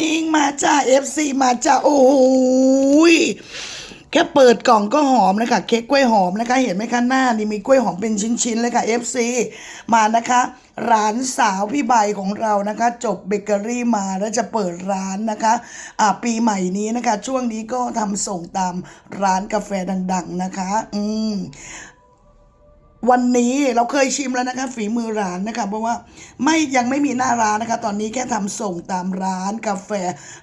นิ่งมาจ้า FC มาจ้า โอ้ยแค่เปิดกล่องก็หอมนะคะเค้กกล้วยหอมนะคะ เห็นไหมคะหน้านี่มีกล้วยหอมเป็นชิ้นๆเลยค่ะ FC มานะคะ ร้านสาวพี่ใบของเรานะคะ จบเบเกอรี่มาแล้วจะเปิดร้านนะคะอ่าปีใหม่นี้นะคะ ช่วงนี้ก็ทำส่งตามร้านกาแฟดัง ๆนะคะ อืม วันนี้เราเคยชิมแล้วนะคะฝีมือร้านนะคะเพราะว่าไม่ยังไม่มีหน้าร้านนะคะ ตอนนี้แค่ทำส่งตามร้านกาแฟ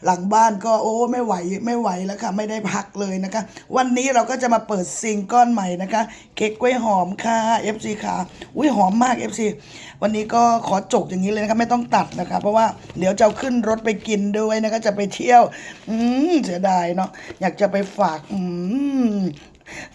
หลังบ้านก็โอ้ไม่ไหวไม่ไหวแล้วค่ะ ไม่ได้พักเลยนะคะ วันนี้เราก็จะมาเปิดซิงก้อนใหม่นะคะ เค้กกล้วยหอมค่ะ FC ค่ะอุ้ยหอมมาก FC วันนี้ก็ขอจกอย่างนี้เลยนะคะไม่ต้องตัดนะคะ เพราะว่าเดี๋ยวจะขึ้นรถไปกินด้วยนะคะจะไปเที่ยวอืมเสียดายเนาะอยากจะไปฝากอืม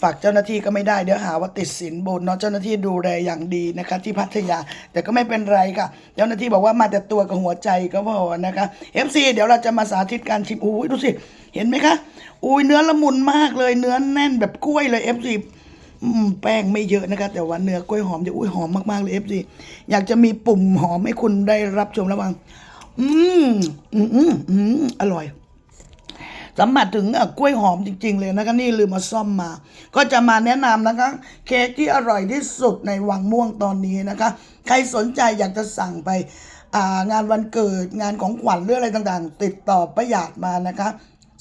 ฝากเจ้าหน้าที่ก็ไม่ได้เดี๋ยวหาว่าติดสินบนเนาะเจ้าหน้าที่ดูแลอย่างดีนะคะที่พัทยา แต่ก็ไม่เป็นไรค่ะ เจ้าหน้าที่บอกว่ามาแต่ตัวกับหัวใจก็พอนะคะ FC เดี๋ยวเราจะมาสาธิตการชิมอุ้ยดูสิ เห็นไหมคะอุ้ยเนื้อละมุนมากเลยเนื้อแน่นแบบกล้วยเลย FC อืมแป้งไม่เยอะนะคะแต่ว่าเนื้อกล้วยหอมจะอุ้ยหอมมากๆเลย FC อยากจะมีปุ่มหอมให้คุณได้รับชมระวังอืมอืมอืมอืมอร่อย สัมผัสถึงอ่อกล้วยหอมจริง ๆ เลยนะคะนี่ลืมมาซ่อมมา ก็จะมาแนะนำนะคะ เค้กที่อร่อยที่สุดในวังม่วงตอนนี้นะคะ ใครสนใจอยากจะสั่งไปอ่างานวันเกิดงานของขวัญหรืออะไรต่างๆ ติดต่อประหยัดมานะคะ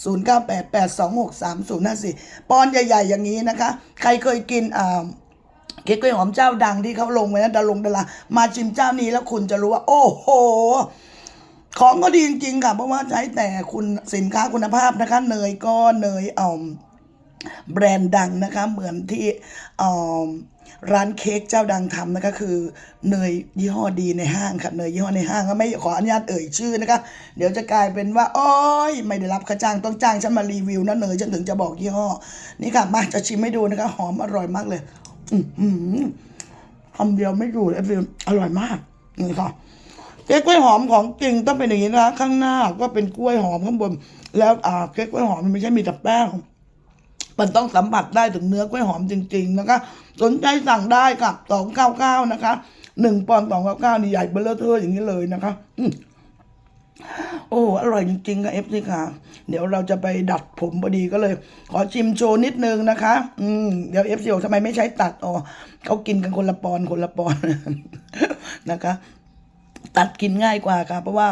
0988263054ปอนใหญ่ๆ อย่างนี้นะคะ ใครเคยกินอ่าเค้กกล้วยหอมเจ้าดังที่เขาลงไว้นะดาลงดารามาชิมเจ้านี้แล้วคุณจะรู้ว่า โอ้โห ของก็ดีจริงๆค่ะเพราะว่าใช้แต่คุณสินค้าคุณภาพนะคะเนยก็เนยเอ่อแบรนด์ดังนะคะเหมือนที่เอ่อร้านเค้กเจ้าดังทำนะคะคือเนยยี่ห้อดีในห้างค่ะเนยยี่ห้อในห้างก็ไม่ขออนุญาตเอ่ยชื่อนะคะเดี๋ยวจะกลายเป็นว่าโอ้ยไม่ได้รับค่าจ้างต้องจ้างฉันมารีวิวนะเนยฉันถึงจะบอกยี่ห้อนี่ค่ะมาจะชิมให้ดูนะคะหอมอร่อยมากเลย อือหือคำเดียวไม่อยู่เลยอร่อยมากนี่ค่ะ เค้กกล้วยหอมของจริงต้องเป็นอย่างนี้นะคะข้างหน้าก็เป็นกล้วยหอมข้างบน แล้วอ่าเค้กกล้วยหอมมันไม่ใช่มีแต่แป้งมันต้องสัมผัสได้ถึงเนื้อกล้วยหอมจริง ๆ นะคะ สนใจสั่งได้กับสองเก้าเก้านะคะหนึ่งปอนด์สองเก้าเก้านี่ใหญ่เบลเลอร์เทอร์อย่างนี้เลยนะคะโอ้อร่อยจริงๆค่ะเอฟซีค่ะ เดี๋ยวเราจะไปดัดผมพอดีก็เลย ขอชิมโชว์นิดนึงนะคะ อืมเดี๋ยวเอฟซีบอกทำไมไม่ใช้ตัดอ๋อเขากินกันคนละปอนคนละปอนนะคะ ตัดกินง่ายกว่าค่ะ เพราะว่า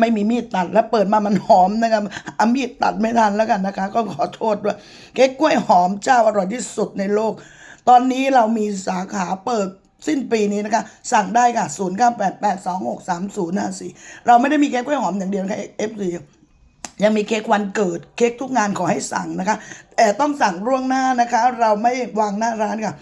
ไม่มีมีดตัดแล้วเปิดมามันหอมนะครับเอามีดตัดไม่ทันแล้วกันนะคะ ก็ขอโทษด้วยเค้กกล้วยหอมเจ้าอร่อยที่สุดในโลก ตอนนี้เรามีสาขาเปิดสิ้นปีนี้นะคะ สั่งได้ค่ะ 0 9 8 8 2 6 3 0 5 4 เราไม่ได้มีเค้กกล้วยหอมอย่างเดียวนะคะเอฟซี ยังมีเค้กวันเกิดเค้กทุกงานขอให้สั่งนะคะแต่ต้องสั่งล่วงหน้านะคะ เราไม่วางหน้าร้านค่ะ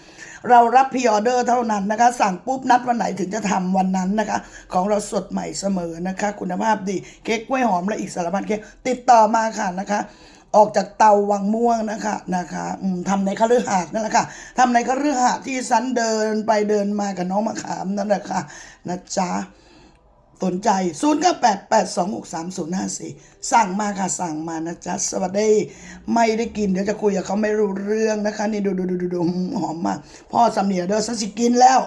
เรารับพ r ออเดอร์เท่านั้นนะคะ สั่งปุ๊บนัดวันไหนถึงจะทำวันนั้นนะคะ ของเราสดใหม่เสมอนะคะ คุณภาพดีเค้กกล้วยหอมและอีกสารพัดเค้กติดต่อมาค่ะนะคะออกจากเตาวังม่วงนะคะนะคะทำในคฤหาสน์นั่นแหละค่ะทำในคฤหาสน์ที่ซันเดินไปเดินมากับน้องมะขามนั่นแหละค่ะนะจ๊ะ สนใจ 0 9 8 8 2 6 3 0 5 4 สั่งมาค่ะสั่งมานะจ๊ะ สวัสดี ไม่ได้กิน เดี๋ยวจะคุยกับเขาไม่รู้เรื่องนะคะ นี่ดูดูดูดูดูหอมมาก พ่อสำเนียงเด้อสันสิกินแล้ว